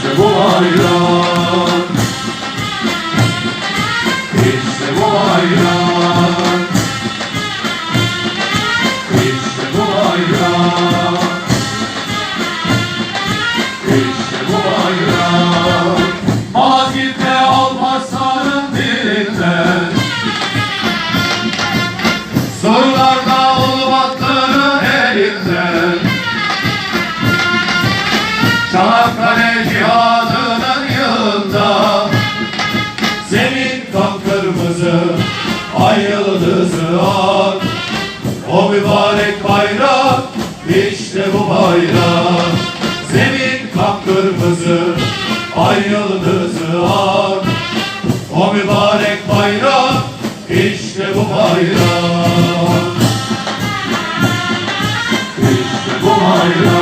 İşte bu bayrak İşte bu bayrak İşte bu bayrak Çanakkale cihadının yılında Senin kan kırmızı Ay yıldızı ak O mübarek bayrak işte bu bayrak. Senin kan kırmızı Ay yıldızı ak O mübarek bayrak işte bu bayrak. İşte bu bayrak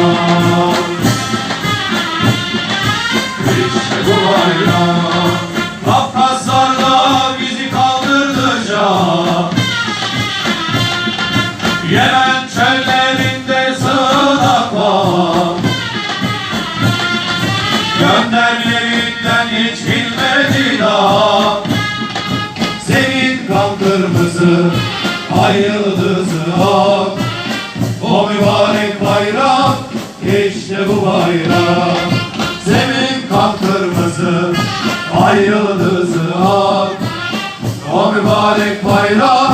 Yemen çöllerinde sığınak var Gönderlerinden hiç bilmedi daha. Senin kan kırmızı Ay yıldızı ak O mübarek bayrak işte bu bayrak Ay yıldızı ak O mübarek bayrak